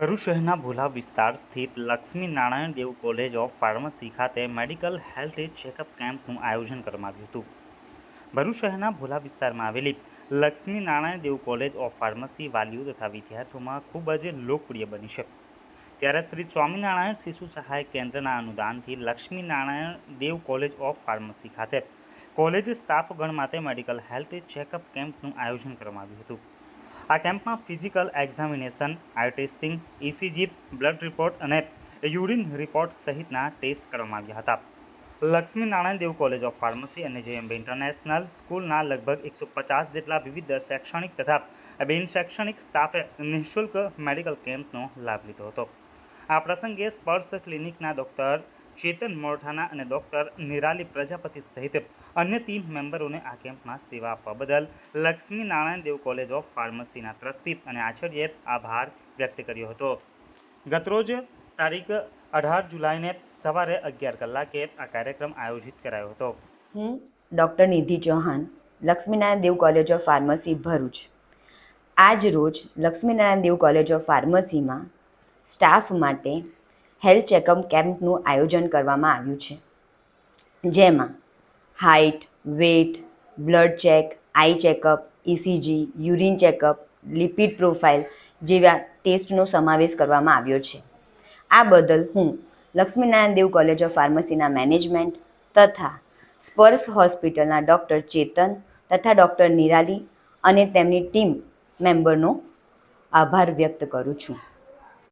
ભરૂચ શહેરના ભોલા વિસ્તાર સ્થિત Lakshmi Narayan Dev college of pharmacy ખાતે મેડિકલ હેલ્થ ચેકઅપ કેમ્પનું આયોજન કરવામાં આવ્યું હતું. ભરૂચ શહેરના ભોલા વિસ્તારમાં આવેલી Lakshmi Narayan Dev college of pharmacy વાલીઓ તથા વિદ્યાર્થીઓમાં ખૂબ જ લોકપ્રિય બની છે. ત્યારે શ્રી સ્વામિનારાયણ શિશુ સહાય કેન્દ્રના અનુદાનથી Lakshmi Narayan Dev college of pharmacy ખાતે કોલેજ સ્ટાફગણ માટે મેડિકલ હેલ્થ ચેકઅપ કેમ્પનું આયોજન કરવામાં આવ્યું હતું. આ કેમ્પમાં physical examination, eye testing ECG blood report અને યુરિન રિપોર્ટ સહિતના ટેસ્ટ કરવામાં આવ્યા હતા. Lakshmi Narayan Dev college of pharmacy અને જેએમબી ઇન્ટરનેશનલ સ્કૂલના લગભગ એકસો પચાસ જેટલા વિવિધ શૈક્ષણિક તથા બિન શૈક્ષણિક સ્ટાફે નિઃશુલ્ક મેડિકલ કેમ્પનો લાભ લીધો હતો. આ પ્રસંગે સ્પર્શ ક્લિનિકના ડૉક્ટર ચેતન મોરઠાના અને ડૉક્ટર નિરાલી પ્રજાપતિ સહિત અન્ય ટીમ મેમ્બરોને આ કેમ્પમાં સેવા આપવા બદલ લક્ષ્મી નારાયણ દેવ કોલેજ ઓફ ફાર્મસીના ટ્રસ્ટી અને આચાર્યએ આભાર વ્યક્ત કર્યો હતો. ગતરોજ તારીખ અઢાર જુલાઈને સવારે અગિયાર કલાકે આ કાર્યક્રમ આયોજિત કરાયો હતો. હું doctor Nidhi Chauhan, Lakshminarayan Dev college of pharmacy Bharuch. આજ રોજ લક્ષ્મીનારાયણ દેવ કોલેજ ઓફ ફાર્મસીમાં સ્ટાફ માટે હેલ્થ ચેકઅપ કેમ્પનું આયોજન કરવામાં આવ્યું છે. જેમાં height weight blood check, eye checkup ECG urine checkup, lipid profile જેવા ટેસ્ટનો સમાવેશ કરવામાં આવ્યો છે. આ બદલ હું લક્ષ્મીનારાયણ દેવ કોલેજ ઓફ ફાર્મસીના મેનેજમેન્ટ તથા સ્પર્શ હોસ્પિટલના ડૉક્ટર ચેતન તથા ડૉક્ટર નિરાલી અને તેમની ટીમ મેમ્બરનો આભાર વ્યક્ત કરું છું.